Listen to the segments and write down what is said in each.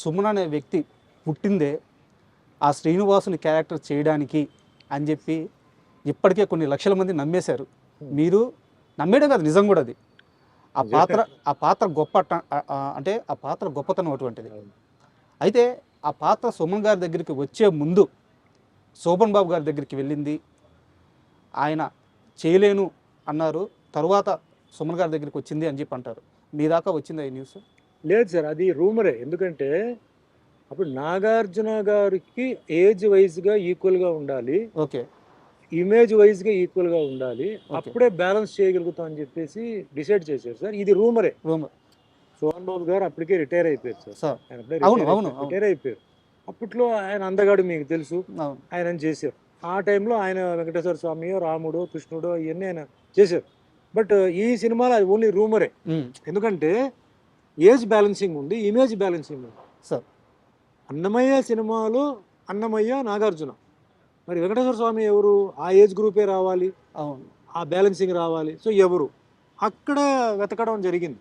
సుమన్ అనే వ్యక్తి పుట్టిందే ఆ శ్రీనివాసుని క్యారెక్టర్ చేయడానికి అని చెప్పి ఇప్పటికే కొన్ని లక్షల మంది నమ్మేశారు. మీరు నమ్మేయడం కాదు నిజం కూడా అది. ఆ పాత్ర ఆ పాత్ర గొప్ప అంటే ఆ పాత్ర గొప్పతనం అటువంటిది. అయితే ఆ పాత్ర సుమన్ గారి దగ్గరికి వచ్చే ముందు శోభన్ బాబు గారి దగ్గరికి వెళ్ళింది. ఆయన చేయలేను అన్నారు. తరువాత సుమన్ గారి దగ్గరికి వచ్చింది అని చెప్పి అంటారు. మీ దాకా వచ్చింది ఈ న్యూస్? లేదు సార్ అది రూమరే. ఎందుకంటే అప్పుడు నాగార్జున గారికి ఏజ్ వైజ్గా ఈక్వల్గా ఉండాలి. ఓకే. ఇమేజ్ వైజ్గా ఈక్వల్గా ఉండాలి. అప్పుడే బ్యాలెన్స్ చేయగలుగుతాం అని చెప్పేసి డిసైడ్ చేశారు సార్. ఇది రూమరే. రూమ్ సోహన్ బాబు గారు అప్పటికే రిటైర్ అయిపోయారు సార్. ఆయన. రిటైర్ అయిపోయారు. అప్పట్లో ఆయన అందగాడు మీకు తెలుసు. ఆయన చేశారు. ఆ టైంలో ఆయన వెంకటేశ్వర స్వామి రాముడు కృష్ణుడు ఇవన్నీ ఆయన చేశారు. బట్ ఈ సినిమాలో అది ఓన్లీ రూమరే. ఎందుకంటే ఏజ్ బ్యాలెన్సింగ్ ఉంది ఇమేజ్ బ్యాలెన్సింగ్ ఉంది. సార్. అన్నమయ్య సినిమాలో అన్నమయ్య నాగార్జున. మరి వెంకటేశ్వర స్వామి ఎవరు? ఆ ఏజ్ గ్రూపే రావాలి. అవును. ఆ బ్యాలెన్సింగ్ రావాలి. సో ఎవరు? అక్కడ వెతకడం జరిగింది.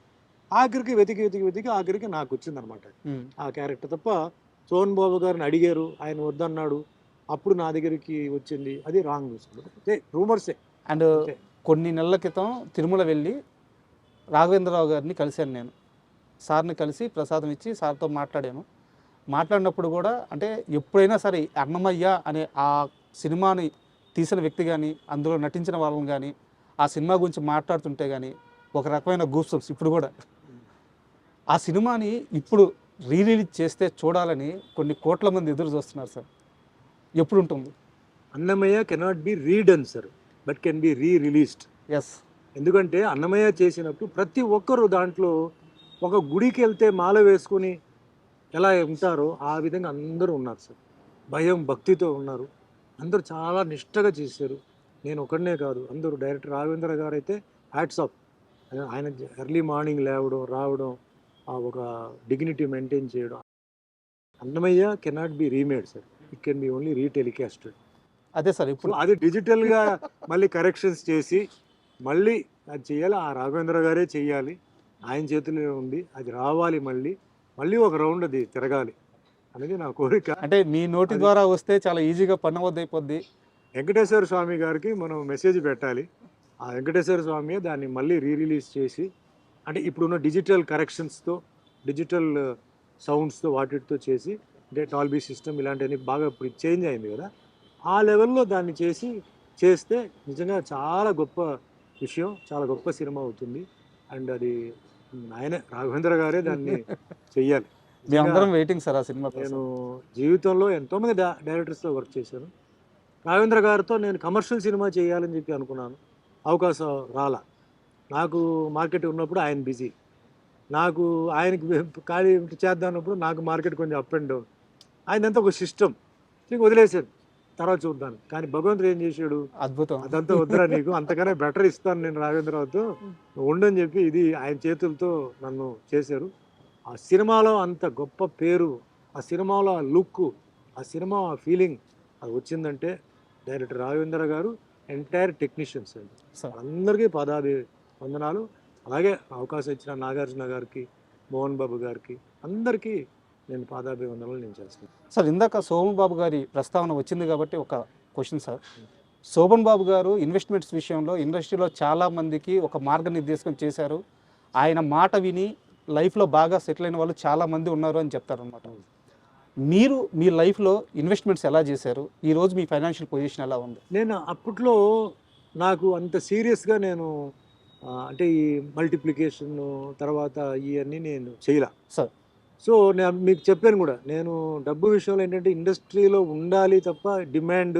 ఆఖరికి వెతికి వెతికి వెతికి ఆఖరికి నాకు వచ్చింది అనమాట ఆ క్యారెక్టర్ తప్ప సోహన్ బాబు గారిని అడిగారు. ఆయన వద్దన్నాడు. అప్పుడు నా దగ్గరికి వచ్చింది. అది రాంగ్ రూమర్సే. అండ్. కొన్ని నెలల క్రితం తిరుమల వెళ్ళి రాఘవేంద్రరావు గారిని కలిశాను నేను. సార్ని కలిసి ప్రసాదం ఇచ్చి సార్తో మాట్లాడాను మాట్లాడినప్పుడు కూడా అంటే ఎప్పుడైనా సరే అన్నమయ్య అనే ఆ సినిమాని తీసిన వ్యక్తి కానీ అందులో నటించిన వాళ్ళని కానీ ఆ సినిమా గురించి మాట్లాడుతుంటే కానీ ఒక రకమైన గూప్సమ్స్ ఇప్పుడు కూడా. ఆ సినిమాని ఇప్పుడు రీ రిలీజ్ చేస్తే చూడాలని కొన్ని కోట్ల మంది ఎదురు చూస్తున్నారు సార్. ఎప్పుడు ఉంటుంది Annamayya cannot be redone sir but can be re released yes. ఎందుకంటే అన్నమయ్య చేసినప్పుడు ప్రతి ఒక్కరు దాంట్లో ఒక గుడికి వెళ్తే మాల వేసుకుని ఎలా ఉంటారో ఆ విధంగా అందరూ ఉన్నారు సార్. భయం భక్తితో ఉన్నారు. అందరూ చాలా నిష్టగా చేశారు. నేను ఒకడనే కాదు అందరూ డైరెక్టర్ రాఘవేంద్ర గారు అయితే హ్యాట్స్ ఆఫ్. ఆయన ఎర్లీ మార్నింగ్ లేవడం రావడం ఆ ఒక డిగ్నిటీ మెయింటైన్ చేయడం. Annamayya cannot be remade sir. It can be only retelecasted. అదే సార్ ఇప్పుడు అది డిజిటల్గా మళ్ళీ కరెక్షన్స్ చేసి మళ్ళీ అది చేయాలి. ఆ రాఘవేంద్ర గారే చెయ్యాలి ఆయన చేతిలో ఉంది అది రావాలి మళ్ళీ మళ్ళీ ఒక రౌండ్ అది తిరగాలి అనేది నా కోరిక. అంటే మీ నోటి ద్వారా వస్తే చాలా ఈజీగా పని అయిపోద్ది వెంకటేశ్వర స్వామి గారికి మనం మెసేజ్ పెట్టాలి. ఆ వెంకటేశ్వర స్వామి దాన్ని మళ్ళీ రీ రిలీజ్ చేసి అంటే ఇప్పుడున్న డిజిటల్ కరెక్షన్స్తో డిజిటల్ సౌండ్స్తో వాటితో చేసి అంటే టాల్బీ సిస్టమ్ ఇలాంటివన్నీ బాగా ఇప్పుడు చేంజ్ అయింది కదా ఆ లెవెల్లో దాన్ని చేసి చేస్తే నిజంగా చాలా గొప్ప విషయం చాలా గొప్ప సినిమా అవుతుంది. అండ్ అది ఆయనే రాఘవేంద్ర గారే దాన్ని చెయ్యాలి. మేమందరం వెయిటింగ్ సార్ ఆ సినిమా నేను జీవితంలో ఎంతోమంది డై డైరెక్టర్స్తో వర్క్ చేశాను. రాఘవేంద్ర గారితో నేను కమర్షియల్ సినిమా చేయాలని చెప్పి అనుకున్నాను. అవకాశం రాలా. నాకు మార్కెట్ ఉన్నప్పుడు ఆయన బిజీ నాకు ఆయనకి ఖాళీ చేద్దాం అన్నప్పుడు నాకు మార్కెట్ కొంచెం అప్ అండ్ డౌన్ ఆయనంతా ఒక సిస్టమ్ నీకు వదిలేశాను. తర్వాత చూద్దాం కానీ భగవంతుడు ఏం చేశాడు? అద్భుతం. అదంతా వద్దురా నీకు. అంతకన్నా బెటర్ ఇస్తాను నేను రాఘవేంద్రరావుతో నువ్వు ఉండని చెప్పి ఇది ఆయన చేతులతో నన్ను చేశారు. ఆ సినిమాలో అంత గొప్ప పేరు ఆ సినిమాలో ఆ లుక్ ఆ సినిమా ఆ ఫీలింగ్ అది వచ్చిందంటే డైరెక్టర్ రాఘవేంద్ర గారు ఎంటైర్ టెక్నీషియన్స్ అండి. అందరికీ పదాభి వందనాలు. అలాగే అవకాశం ఇచ్చిన నాగార్జున గారికి మోహన్ బాబు గారికి అందరికీ నేను పాదాభి వందనాలు నేను చేస్తాను సార్ ఇందాక శోభన్ బాబు గారి ప్రస్తావన వచ్చింది కాబట్టి ఒక క్వశ్చన్ సార్. శోభన్ బాబు గారు ఇన్వెస్ట్మెంట్స్ విషయంలో ఇండస్ట్రీలో చాలా మందికి ఒక మార్గనిర్దేశం చేశారు. ఆయన మాట విని లైఫ్లో బాగా సెటిల్ అయిన వాళ్ళు చాలా మంది ఉన్నారు అని చెప్తారనమాట మీరు మీ లైఫ్లో ఇన్వెస్ట్మెంట్స్ ఎలా చేశారు? ఈ రోజు మీ ఫైనాన్షియల్ పొజిషన్ ఎలా ఉంది? నేను అప్పట్లో నాకు అంత సీరియస్గా నేను అంటే ఈ మల్టిప్లికేషన్ తర్వాత ఇవన్నీ నేను చేయలే. సార్ సో నేను మీకు చెప్పాను కూడా నేను డబ్బు విషయంలో ఏంటంటే ఇండస్ట్రీలో ఉండాలి తప్ప డిమాండ్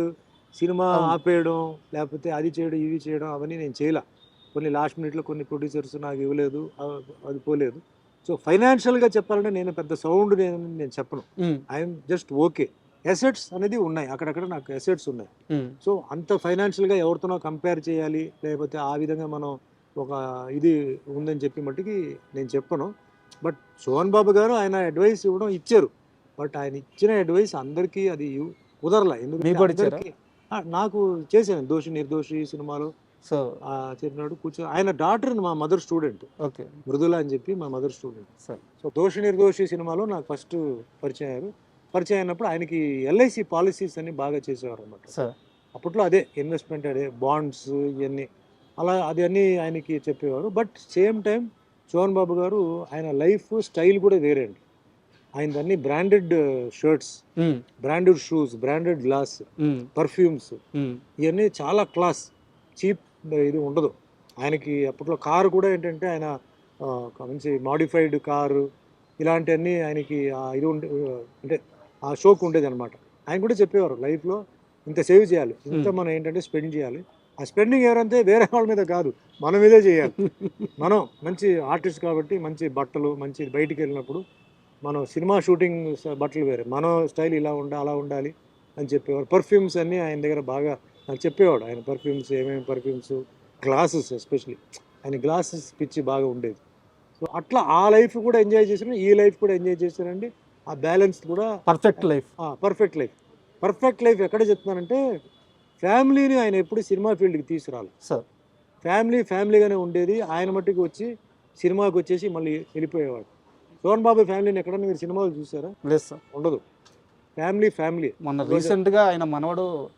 సినిమా. ఆపేయడం లేకపోతే అది చేయడం ఇవి చేయడం అవన్నీ నేను చేయలే. కొన్ని లాస్ట్ మినిట్లో కొన్ని ప్రొడ్యూసర్స్ నాకు ఇవ్వలేదు అది పోలేదు. సో ఫైనాన్షియల్గా చెప్పాలంటే నేను పెద్ద సౌండ్ నేను నేను చెప్పను. I'm just okay. ఎసెట్స్ అనేది ఉన్నాయి అక్కడక్కడ నాకు ఎసెట్స్ ఉన్నాయి. సో అంత ఫైనాన్షియల్గా ఎవరితోనో కంపేర్ చేయాలి లేకపోతే ఆ విధంగా మనం ఒక ఇది ఉందని చెప్పి మట్టుకి నేను చెప్పను. బట్ సోహన్ బాబు గారు ఆయన అడ్వైస్ ఇవ్వడం ఇచ్చారు. బట్ ఆయన ఇచ్చిన అడ్వైస్ అందరికీ అది కుదరలే. ఎందుకంటే నాకు చేశాను. దోషి నిర్దోషి సినిమాలో సో చెప్పినాడు కూర్చో ఆయన డాక్టర్ మా మదర్ స్టూడెంట్ ఓకే. మృదుల అని చెప్పి మా mother student sir. So Doshi Nirdoshi సినిమాలో నాకు ఫస్ట్ పరిచయం అయ్యారు. పరిచయం అయినప్పుడు ఆయనకి ఎల్ఐసి పాలసీస్ అన్ని బాగా చేసేవారు అనమాట అప్పట్లో అదే ఇన్వెస్ట్మెంట్ అదే బాండ్స్ ఇవన్నీ అలా అది అన్నీ ఆయనకి చెప్పేవారు. But same time Chohan Babu garu ఆయన లైఫ్ స్టైల్ కూడా వేరే అండి ఆయన అన్ని branded shirts um, branded shoes branded glass perfumes ఇవన్నీ చాలా క్లాస్ చీప్ ఇది ఉండదు. ఆయనకి అప్పట్లో కారు కూడా ఏంటంటే ఆయన మంచి మాడిఫైడ్ కారు ఇలాంటివన్నీ ఆయనకి ఇది ఉండే అంటే ఆ షోక్ ఉండేది అనమాట ఆయన కూడా చెప్పేవారు లైఫ్లో ఇంత సేవ్ చేయాలి. ఇంత. మనం ఏంటంటే స్పెండ్ చేయాలి. ఆ స్పెండింగ్ ఎవరంటే వేరే వాళ్ళ మీద కాదు మన మీదే చేయాలి. మనం మంచి ఆర్టిస్ట్ కాబట్టి మంచి బట్టలు మంచి బయటికి వెళ్ళినప్పుడు మనం సినిమా షూటింగ్ బట్టలు వేరే. మన స్టైల్ ఇలా ఉండాలి అలా ఉండాలి అని చెప్పేవారు పర్ఫ్యూమ్స్ అన్నీ ఆయన దగ్గర బాగా నాకు చెప్పేవాడు. ఆయన పర్ఫ్యూమ్స్ ఏమేమి పర్ఫ్యూమ్స్ గ్లాసెస్ ఎస్పెషలీ ఆయన గ్లాసెస్ పిచ్చి బాగా ఉండేది. సో అట్లా ఆ లైఫ్ కూడా ఎంజాయ్ చేశాను. ఈ లైఫ్ కూడా ఎంజాయ్ చేశానండి. ఆ బ్యాలెన్స్ కూడా perfect life perfect life perfect life ఎక్కడ చెప్తున్నానంటే ఫ్యామిలీని ఆయన ఎప్పుడు సినిమా ఫీల్డ్కి తీసుకురాలి. సార్. ఫ్యామిలీ ఫ్యామిలీగానే ఉండేది. ఆయన మట్టుకు వచ్చి సినిమాకి వచ్చేసి మళ్ళీ వెళ్ళిపోయేవాడు. సోహన్ బాబు ఫ్యామిలీని ఎక్కడన్నా మీరు సినిమాలు చూసారా? లేదు సార్. ఉండదు. Family family. మొన్న రోజు- రీసెంట్గా ఆయన మనవడు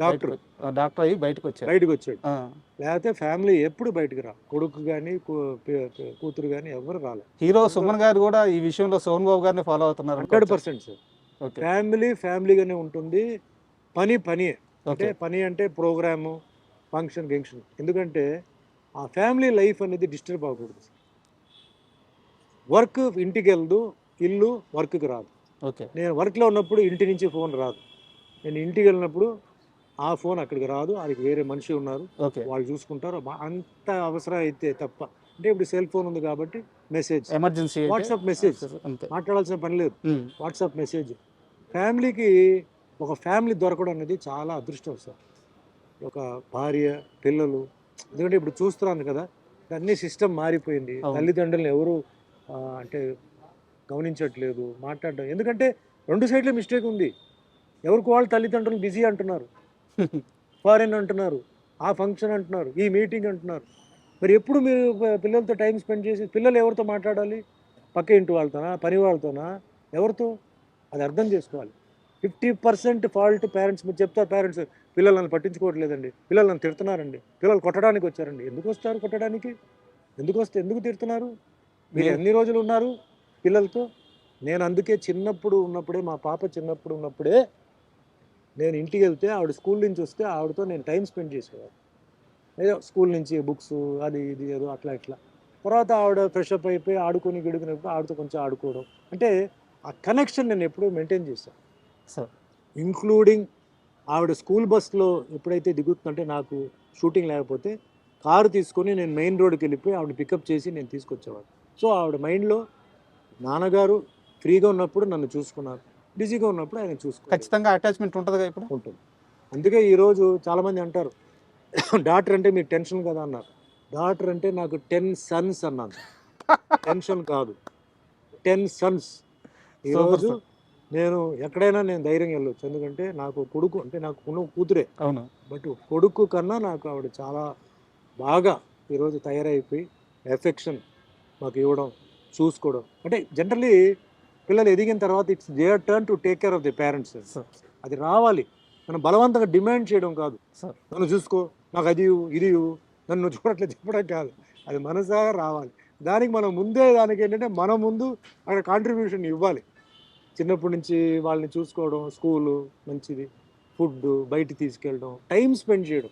డాక్టర్. డాక్టర్ అయ్యి బయటకు వచ్చారు. బయటకు వచ్చాడు. లేకపోతే ఫ్యామిలీ ఎప్పుడు బయటకు రా. కొడుకు కానీ కూతురు కానీ ఎవరు రాలేదు హీరో సుమన్ గారు కూడా ఈ విషయంలో సోన్ బాబు గారిని ఫాలో అవుతున్నారు హండ్రెడ్ పర్సెంట్ సార్. ఫ్యామిలీ ఫ్యామిలీగానే ఉంటుంది. పని పని అంటే పని అంటే ప్రోగ్రాము ఫంక్షన్ గంక్షన్. ఎందుకంటే ఆ ఫ్యామిలీ లైఫ్ అనేది డిస్టర్బ్ అవ్వకూడదు వర్క్ ఇంటికి వెళ్దు ఇల్లు వర్క్కి రాదు. ఓకే. నేను వర్క్లో ఉన్నప్పుడు ఇంటి నుంచి ఫోన్ రాదు. నేను ఇంటికి వెళ్ళినప్పుడు ఆ ఫోన్ అక్కడికి రాదు అది వేరే మనిషి ఉన్నారు. వాళ్ళు చూసుకుంటారు. అంత అవసరం అయితే తప్ప. అంటే ఇప్పుడు సెల్ ఫోన్ ఉంది కాబట్టి మెసేజ్. Emergency WhatsApp message. మాట్లాడాల్సిన పని లేదు. WhatsApp message. ఫ్యామిలీకి ఒక ఫ్యామిలీ దొరకడం అనేది చాలా అదృష్టం సార్. ఒక భార్య పిల్లలు ఎందుకంటే ఇప్పుడు చూస్తున్నాను కదా అన్ని సిస్టమ్ మారిపోయింది. తల్లిదండ్రులను ఎవరు అంటే గమనించట్లేదు మాట్లాడడం. ఎందుకంటే రెండు సైడ్ల మిస్టేక్ ఉంది. ఎవరికి వాళ్ళు తల్లిదండ్రులు బిజీ అంటున్నారు. ఫారెన్ అంటున్నారు. ఆ ఫంక్షన్ అంటున్నారు. ఈ మీటింగ్ అంటున్నారు. మరి ఎప్పుడు మీరు పిల్లలతో టైం స్పెండ్ చేసి పిల్లలు ఎవరితో మాట్లాడాలి? పక్క ఇంటి వాళ్ళతోనా పని వాళ్ళతోనా? ఎవరితో? అది అర్థం చేసుకోవాలి. ఫిఫ్టీ పర్సెంట్ ఫాల్ట్ పేరెంట్స్ మీరు చెప్తారు పేరెంట్స్ పిల్లలు నన్ను పట్టించుకోవట్లేదండి. పిల్లలు నన్ను తిడుతున్నారండి. పిల్లలు కొట్టడానికి వచ్చారండి. ఎందుకు వస్తారు కొట్టడానికి? ఎందుకు వస్తే ఎందుకు తిడుతున్నారు? మీరు ఎన్ని రోజులు ఉన్నారు పిల్లలతో? నేను అందుకే చిన్నప్పుడు ఉన్నప్పుడే మా పాప చిన్నప్పుడు ఉన్నప్పుడే నేను ఇంటికి వెళ్తే ఆవిడ స్కూల్ నుంచి వస్తే ఆవిడతో నేను టైం స్పెండ్ చేసేవాడు ఏదో స్కూల్ నుంచి బుక్స్ అది ఇది ఏదో అట్లా ఇట్లా. తర్వాత ఆవిడ ఫ్రెష్ అప్ అయిపోయి ఆడుకొని గిడుకున్నప్పుడు ఆవిడతో కొంచెం ఆడుకోవడం. అంటే ఆ కనెక్షన్ నేను ఎప్పుడూ మెయింటైన్ చేశాను. ఇంక్లూడింగ్ ఆవిడ స్కూల్ బస్లో ఎప్పుడైతే దిగుతుందంటే నాకు షూటింగ్ లేకపోతే కారు తీసుకొని నేను మెయిన్ రోడ్కి వెళ్ళిపోయి ఆవిడ పికప్ చేసి నేను తీసుకొచ్చేవాడు సో ఆవిడ మైండ్లో నాన్నగారు ఫ్రీగా ఉన్నప్పుడు నన్ను చూసుకున్నారు. బిజీగా ఉన్నప్పుడు ఆయన చూసుకున్నారు ఖచ్చితంగా అటాచ్మెంట్ ఉంటుందిగా ఇప్పుడు? ఉంటుంది. అందుకే ఈరోజు చాలామంది అంటారు డాక్టర్ అంటే మీకు టెన్షన్ కదా అన్నారు. డాక్టర్ అంటే నాకు టెన్ సన్స్ అన్నాను. టెన్షన్ కాదు. Ten sons. ఈరోజు. నేను ఎక్కడైనా నేను ధైర్యం వెళ్ళొచ్చు. ఎందుకంటే నాకు కొడుకు అంటే నాకు ఉన్న కూతురే. అవును. బట్ కొడుకు కన్నా నాకు ఆవిడ చాలా బాగా ఈరోజు తయారైపోయి ఎఫెక్షన్ మాకు ఇవ్వడం చూసుకోవడం. అంటే జనరలీ పిల్లలు ఎదిగిన తర్వాత it's their turn to take care of the parents. అది రావాలి. మనం బలవంతంగా డిమాండ్ చేయడం కాదు. సార్. నన్ను చూసుకో నాకు అది ఇవ్వు, ఇది నన్ను చూడట్లేదు చెప్పడం కాదు. అది మనసాగా రావాలి. దానికి మనం ముందే దానికి ఏంటంటే మనం ముందు అక్కడ కాంట్రిబ్యూషన్ ఇవ్వాలి. చిన్నప్పటి నుంచి వాళ్ళని చూసుకోవడం స్కూలు మంచిది. ఫుడ్ బయట తీసుకెళ్ళడం టైం స్పెండ్ చేయడం.